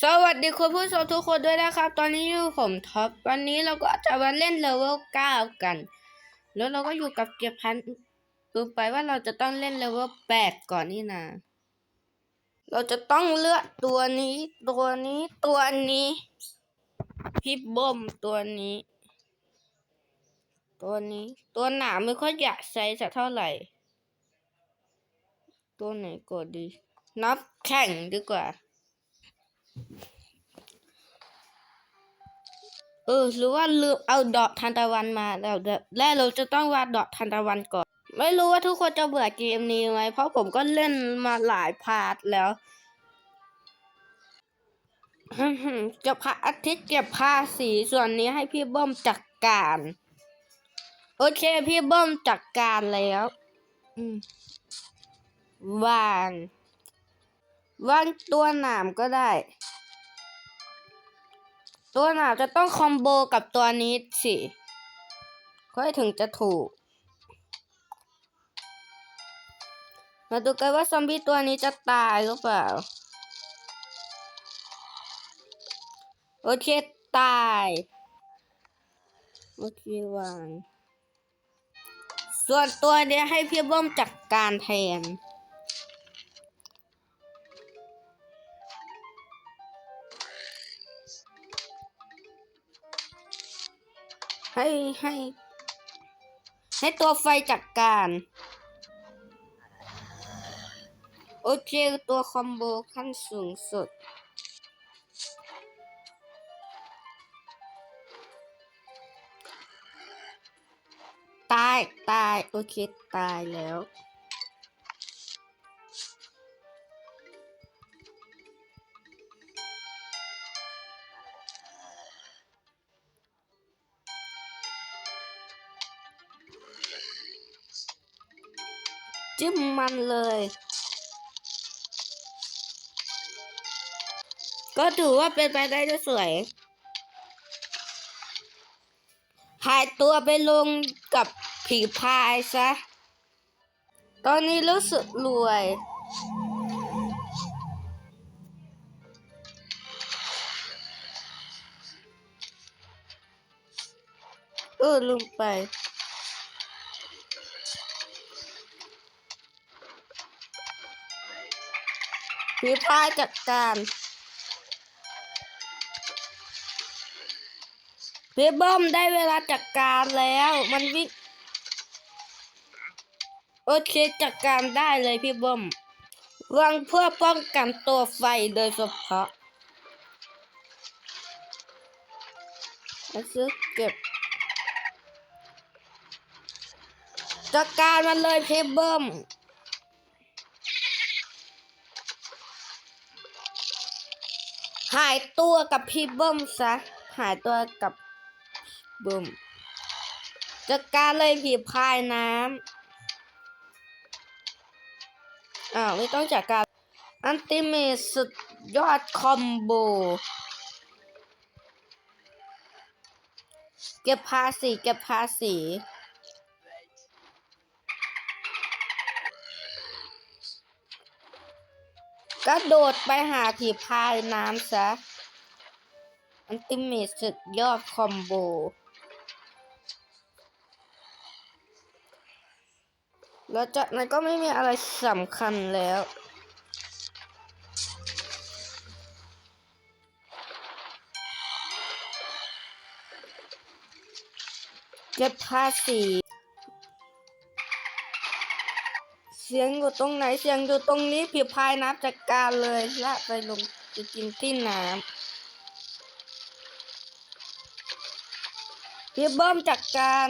สวัสดีคุณผู้ชมทุกคนด้วยนะครับ ตอนนี้อยู่ผมท็อปวันนี้เราก็จะมาเล่นเลเวลเก้ากัน แล้วเราก็อยู่กับเกียร์พันลืมไปว่าเราจะต้องเล่นเลเวลแปดก่อนนี่นะเราจะต้องเลือกตัวนี้ตัวนี้ตัวนี้พี่บอมตัวนี้ ตัวนี้ ตัวหนาไม่ค่อยอยากใช้สักเท่าไหร่ ตัวไหนกดดี นับแข่งดีกว่า เออหรือว่าลืมเอาดอกทานตะวันมาแล้วเดี๋ยวและเราจะต้องวาดดอกทานตะวันก่อน ไม่รู้ว่าทุกคนจะเบื่อเกมนี้ไหมเพราะผมก็เล่นมาหลายพาร์ทแล้วเก็บพระอาทิตย์เก็บผ้าสีส่วนนี้ให้พี่เบิ้มจัดการ โอเค พี่เบิ้มจัดการแล้ววางวางตัวหนามก็ได้ ตัวหนาจะต้องคอมโบกับตัวนี้สิก็ถึงจะถูก มาดูกันว่าซอมบี้ตัวนี้จะตายหรือเปล่า โอเค ตายโอเควางส่วนตัวเนี้ยให้พี่เบิ้มจัดการแทน ให้ให้ ให้ตัวไฟจัดการ โอเค ตัวคอมโบขั้นสูงสุด ตาย ตาย โอเค ตายแล้ว มันเลย ก็ถือว่าเป็นไปได้ด้วยสวย หายตัวไปลงกับผีพายซะ ตอนนี้รู้สึกรวย เออลืมไป ผีพายจัดการพี่เบิ้มได้เวลาจัดการแล้ว มันวิ่งโอเคจัดการได้เลยพี่เบิ้มวางเพื่อป้องกันตัวไฟโดยเฉพาะแล้วซื้อเก็บจัดการมันเลยพี่เบิ้ม หายตัวกับพี่เบิ้มซะ หายตัวกับเบิ้มจัดการเลยผีพายน้ำอ้าวไม่ต้องจัดการอันติเมตสุดยอดคอมโบ เก็บภาษีเก็บภาษี กระโดดไปหาผีพายน้ำซะ อันติเมตสุดยอดคอมโบ แล้วจากนั้นก็ไม่มีอะไรสำคัญแล้วเก็บภาษี สียงอยู่ตรงไหนเสียงอยู่ตรงนี้ผีพายน้ำจัดการเลยละไปลงไปกินที่น้ำพี่เบิ้มจัดการ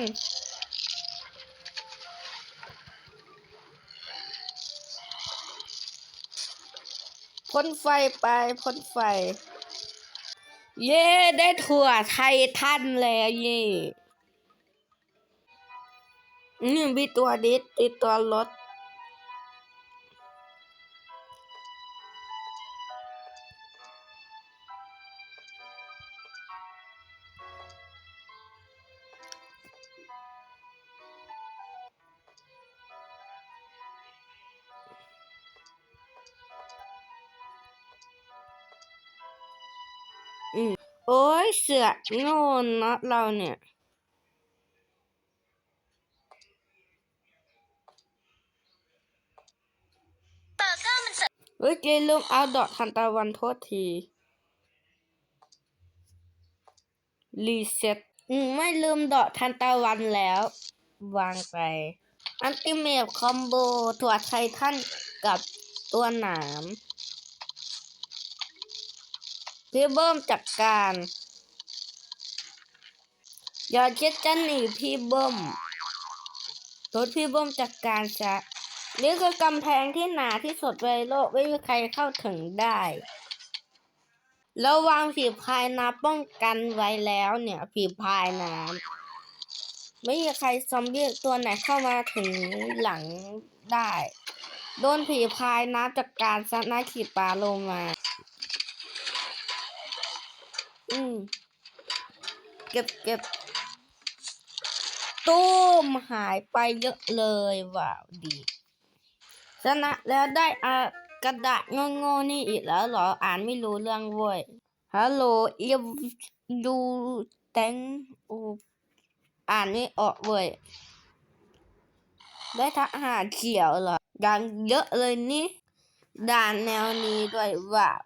พ่นไฟไปพ่นไฟ เย่ได้ถั่วไทยท่านแล้วเย่นี่มีตัวดิสมีตัวรถ อืมโอ้ยเสือโง่เนะเราเนี่ยเบอเกอร์มันเสิร์ฟเฮ้ยเจลืมเอาดอกทันตะวันโทษที รีเซ็ตอืมไม่ลืมดอกทันตะวันแล้ว วางไป อันติเมทคอมโบ ถั่วไททันกับตัวหนาม พี่เบิ้มจัดการอย่าคิดจะหนีพี่เบิ้มรถพี่เบิ้มจัดการซะนี่คือกำแพงที่หนาที่สุดในโลกไม่มีใครเข้าถึงได้แล้ววางผีพายน้ำป้องกันไว้แล้วเนี่ยผีพายน้ำไม่มีใครซอมบี้ตัวไหนเข้ามาถึงหลังได้ โดนผีพายน้ำจากการซัดน้าขีปลาโลมา อืมเก็บเก็บตุ้มหายไปเยอะเลยว้าวดีชนะแล้วได้อากระดาษโง่ๆนี่อีกแล้วเหรออ่านไม่รู้เรื่องเว้ยฮัลโหลเอฟยูแตงอูอ่านไม่ออกเว้ยได้ทหารเขียวเหรอดังเยอะเลยนี่ด่านแนวนี้ด้วยว้าว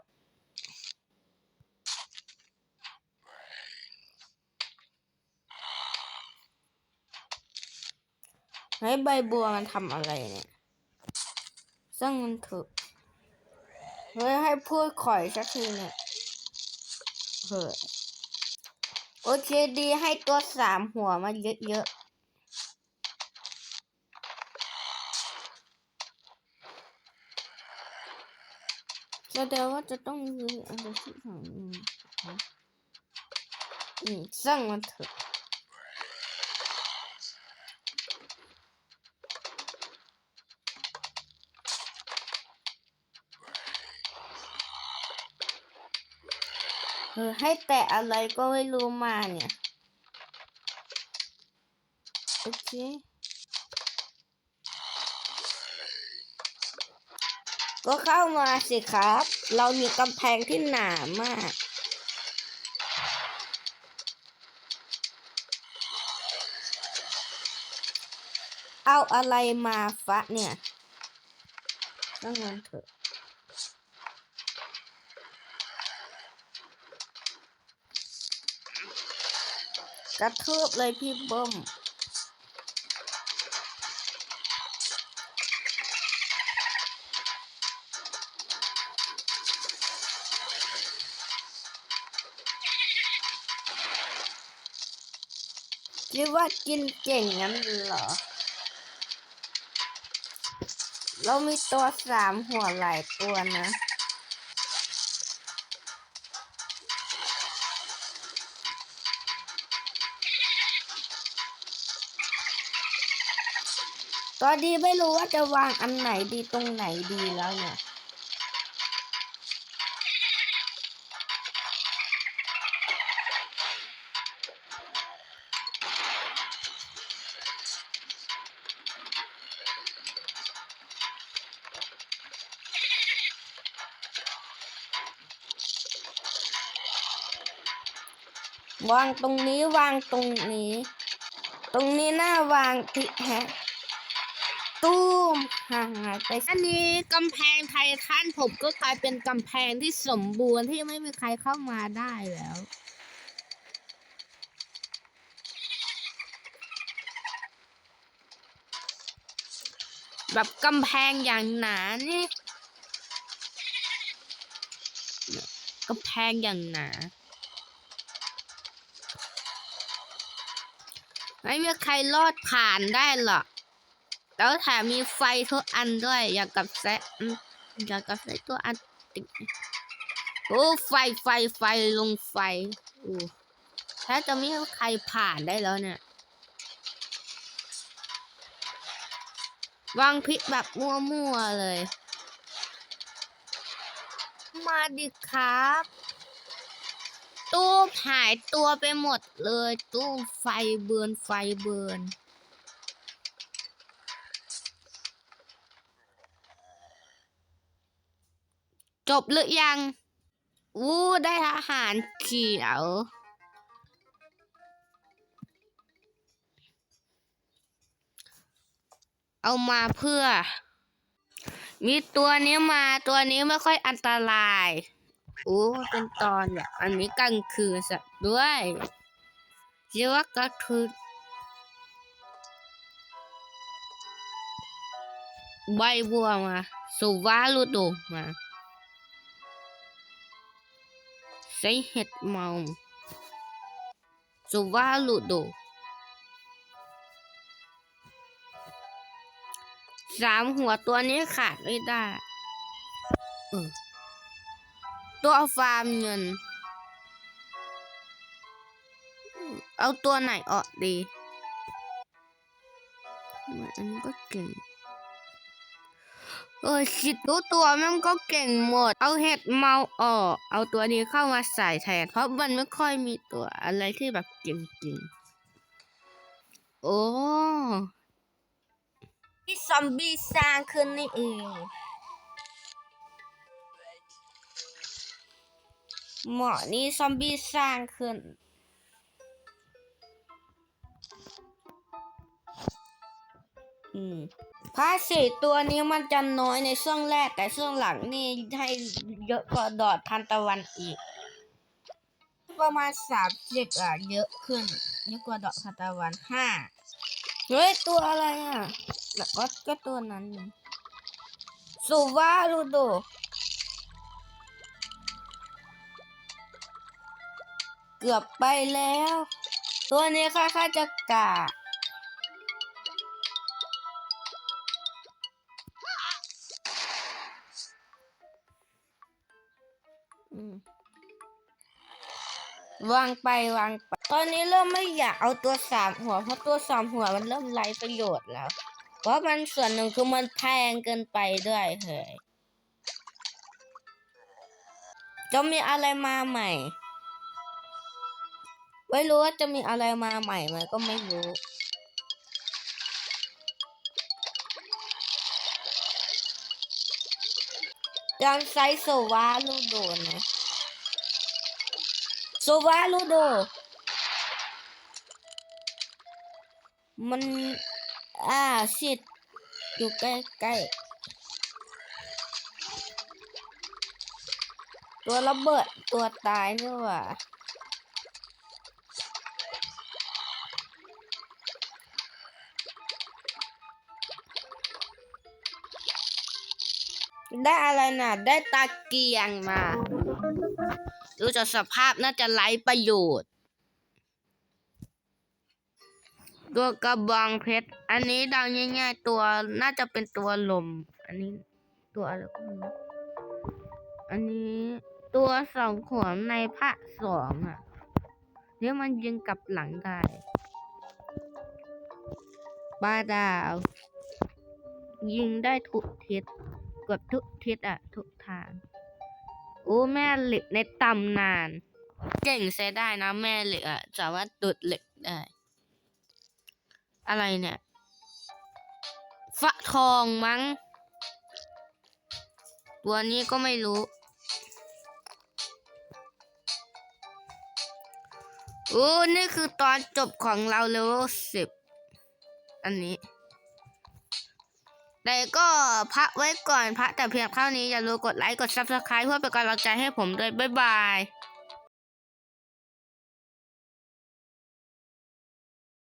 ให้ใบบัวมันทำอะไรเนี่ยซึ่งมันเถอะเฮ้ยให้พูดข่อยสักทีเนี่ยเฮ้ยโอเคดีให้ตัวสามหัวมาเยอะๆแสดงว่าจะต้องมีอะไรที่ของอืมอืมสร้างมันเถอะ เออให้แตะอะไรก็ไม่รู้มาเนี่ย โอเคก็เข้ามาสิครับ เรามีกำแพงที่หนามาก เอาอะไรมาฟะเนี่ยต้องมันเถอะ กระทืบเลยพี่เบิ้มคิดว่ากินเก่งงั้นเหรอ เรามีตัวสามหัวหลายตัวนะ ตอนนี้ไม่รู้ว่าจะวางอันไหนดีตรงไหนดีแล้วเนี่ยวางตรงนี้วางตรงนี้ ตรงนี้น่าวางที่แฮะ ตู้มหายไป อันนี้กำแพงไททันผมก็กลายเป็นกำแพงที่สมบูรณ์ที่ไม่มีใครเข้ามาได้แล้ว แบบกำแพงอย่างหนานี่กำแพงอย่างหนาไม่มีใครรอดผ่านได้หรอก แล้วแถมมีไฟทุกอันด้วย อย่างกับแซะอย่างกับแซะตัวอันติดโอ้ไฟไฟไฟลงไฟโอ้ถ้าจะไม่มีใครผ่านได้แล้วเนี่ยวางพิษแบบมั่วๆเลย มาดิครับ ตู้หายตัวไปหมดเลย ตู้ไฟเบือนไฟเบือน จบหรือยังอู้ได้อาหารเขียว เอามาเพื่อ มีตัวนี้มาตัวนี้ไม่ค่อยอันตรายโอ้เป็นตอนแบบอันนี้กลางคืนสักด้วยเรียกว่ากลางคืนใบบัวมาสุวาลูโดมา ใส่เห็ดเมาสุวาลูโดสามหัวตัวนี้ขาดไม่ได้ตัวฟาร์มเงิน เอาตัวไหนออกดีอันก็เก่ง เออคิดรู้ตัวมันก็เก่งหมด เอาเห็ดเมาออก เอาตัวนี้เข้ามาใส่แทน เพราะมันไม่ค่อยมีตัวอะไรที่แบบเก่งๆ โอ้ที่ซอมบี้สร้างขึ้นนี่เองหมอนี่ซอมบี้สร้างขึ้นอืม พาสีตัวนี้มันจะน้อยในช่วงแรกแต่ช่วงหลังนี่ให้เยอะกว่าดอดทันตะวันอีก ประมาณสามสิบอะเยอะขึ้นเยอะกว่าดอกทันตะวันห้าเฮ้ยตัวอะไรอะแล้วก็ก็ตัวนั้นนี่สุวารูโดเกือบไปแล้ว ตัวนี้ค่าค่าจะกะ วางไปวางไป ตอนนี้เริ่มไม่อยากเอาตัวสามหัว เพราะตัวสามหัวมันเริ่มไร้ประโยชน์แล้ว เพราะมันส่วนหนึ่งคือมันแพงเกินไปด้วยเฮ้ยจะมีอะไรมาใหม่ ไม่รู้ว่าจะมีอะไรมาใหม่ไหมก็ไม่รู้ จำไซส์โซวาลูโดนะโซวาลูโด มัน อ่าสิทธิ์อยู่ใกล้ๆตัวระเบิดตัวตายนี่หว่า ได้อะไรน่ะ ได้ตาเกียงมาดูจากสภาพน่าจะไร้ประโยชน์ตัวกระบองเพชร อันนี้ดาง่ายๆตัวน่าจะเป็นตัวลม อันนี้ตัวอะไรก็ไม่รู้อันนี้ตัวสองขวมในภาคสองอะเนี่ยวมันยิงกลับหลังได้ปลาดาว ยิงได้ทุกทิศ เกือบทุกทิศอะทุกทางโอ้แม่เหล็กในตำนาน เก่งใช้ได้นะแม่เหล็กอะสามารถดุดเหล็กได้ อะไรเนี่ยฟะทองมั้ง ตัวนี้ก็ไม่รู้โอ้นี่คือตอนจบของเราเลเวลสิบอันนี้ แต่ก็พักไว้ก่อนพักแต่เพียงเท่านี้อย่าลืมกดไลค์กดซับสไคร b e เพื่อเป็นกำลังใจให้ผมด้วยบ๊ายบาย